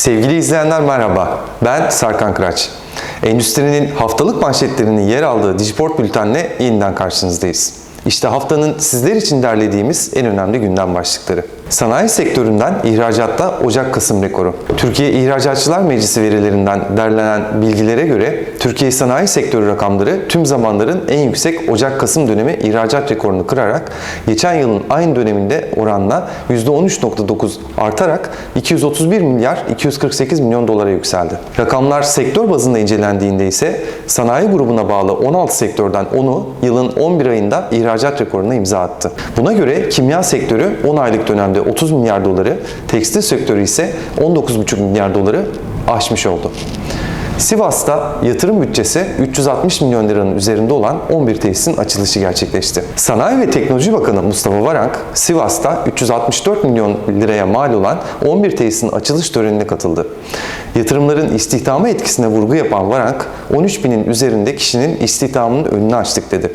Sevgili izleyenler merhaba. Ben Serkan Kıraç. Endüstrinin haftalık manşetlerinin yer aldığı Dijiport Bülten'le yeniden karşınızdayız. İşte haftanın sizler için derlediğimiz en önemli gündem başlıkları. Sanayi sektöründen ihracatta Ocak-Kasım rekoru. Türkiye İhracatçılar Meclisi verilerinden derlenen bilgilere göre Türkiye sanayi sektörü rakamları tüm zamanların en yüksek Ocak-Kasım dönemi ihracat rekorunu kırarak geçen yılın aynı döneminde oranla %13.9 artarak 231 milyar 248 milyon dolara yükseldi. Rakamlar sektör bazında incelendiğinde ise sanayi grubuna bağlı 16 sektörden 10'u yılın 11 ayında ihracat rekoruna imza attı. Buna göre kimya sektörü 10 aylık dönemde 30 milyar doları, tekstil sektörü ise 19,5 milyar doları aşmış oldu. Sivas'ta yatırım bütçesi 360 milyon liranın üzerinde olan 11 tesisin açılışı gerçekleşti. Sanayi ve Teknoloji Bakanı Mustafa Varank, Sivas'ta 364 milyon liraya mal olan 11 tesisin açılış törenine katıldı. Yatırımların istihdama etkisine vurgu yapan Varank, 13 binin üzerinde kişinin istihdamının önünü açtık dedi.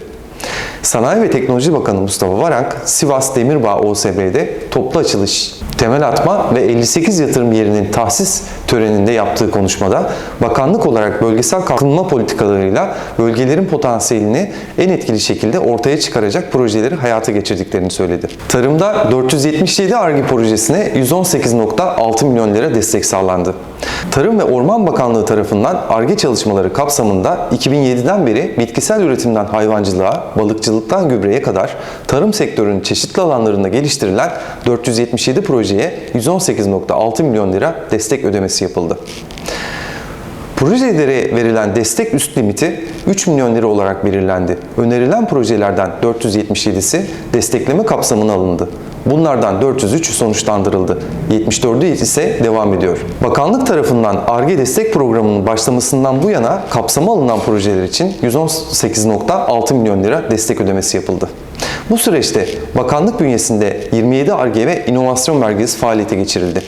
Sanayi ve Teknoloji Bakanı Mustafa Varank, Sivas Demirbağ OSB'de toplu açılış, temel atma ve 58 yatırım yerinin tahsis töreninde yaptığı konuşmada bakanlık olarak bölgesel kalkınma politikalarıyla bölgelerin potansiyelini en etkili şekilde ortaya çıkaracak projeleri hayata geçirdiklerini söyledi. Tarımda 477 ARGE projesine 118.6 milyon lira destek sağlandı. Tarım ve Orman Bakanlığı tarafından ARGE çalışmaları kapsamında 2007'den beri bitkisel üretimden hayvancılığa, balıkçılıktan gübreye kadar tarım sektörünün çeşitli alanlarında geliştirilen 477 projeye 118.6 milyon lira destek ödemesi yapıldı. Projelere verilen destek üst limiti 3 milyon lira olarak belirlendi. Önerilen projelerden 477'si destekleme kapsamına alındı. Bunlardan 403 sonuçlandırıldı. 74'ü ise devam ediyor. Bakanlık tarafından ARGE destek programının başlamasından bu yana kapsama alınan projeler için 118.6 milyon lira destek ödemesi yapıldı. Bu süreçte bakanlık bünyesinde 27 ARGE ve inovasyon merkezi faaliyete geçirildi.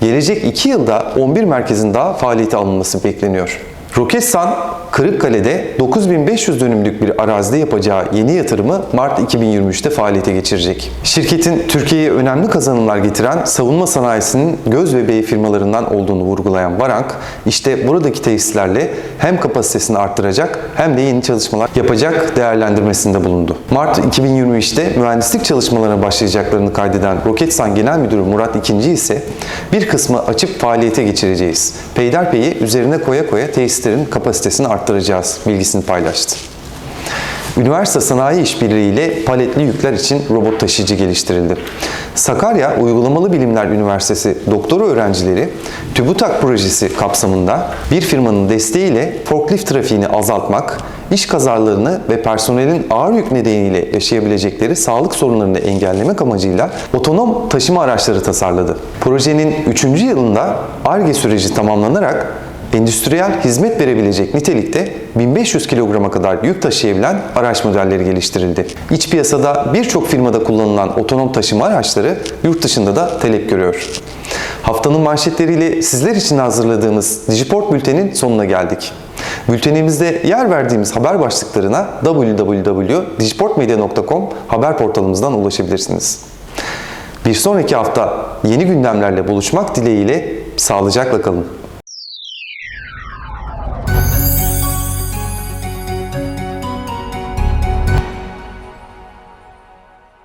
Gelecek 2 yılda 11 merkezin daha faaliyete alınması bekleniyor. Roketsan, Kırıkkale'de 9500 dönümlük bir arazide yapacağı yeni yatırımı Mart 2023'te faaliyete geçirecek. Şirketin Türkiye'ye önemli kazanımlar getiren savunma sanayisinin göz bebeği firmalarından olduğunu vurgulayan Varank, işte buradaki tesislerle hem kapasitesini arttıracak hem de yeni çalışmalar yapacak değerlendirmesinde bulundu. Mart 2023'te mühendislik çalışmalarına başlayacaklarını kaydeden Roketsan Genel Müdürü Murat İkinci ise bir kısmı açıp faaliyete geçireceğiz. Peyderpey'i üzerine koya koya tesislerin kapasitesini arttıracağız bilgisini paylaştı. Üniversite sanayi işbirliğiyle paletli yükler için robot taşıyıcı geliştirildi. Sakarya Uygulamalı Bilimler Üniversitesi doktora öğrencileri TÜBİTAK projesi kapsamında bir firmanın desteğiyle forklift trafiğini azaltmak, iş kazalarını ve personelin ağır yük nedeniyle yaşayabilecekleri sağlık sorunlarını engellemek amacıyla otonom taşıma araçları tasarladı. Projenin 3. yılında ARGE süreci tamamlanarak endüstriyel hizmet verebilecek nitelikte 1500 kilograma kadar yük taşıyabilen araç modelleri geliştirildi. İç piyasada birçok firmada kullanılan otonom taşıma araçları yurt dışında da talep görüyor. Haftanın manşetleriyle sizler için hazırladığımız Dijiport Bülten'in sonuna geldik. Bültenimizde yer verdiğimiz haber başlıklarına www.dijiportmedia.com haber portalımızdan ulaşabilirsiniz. Bir sonraki hafta yeni gündemlerle buluşmak dileğiyle sağlıcakla kalın.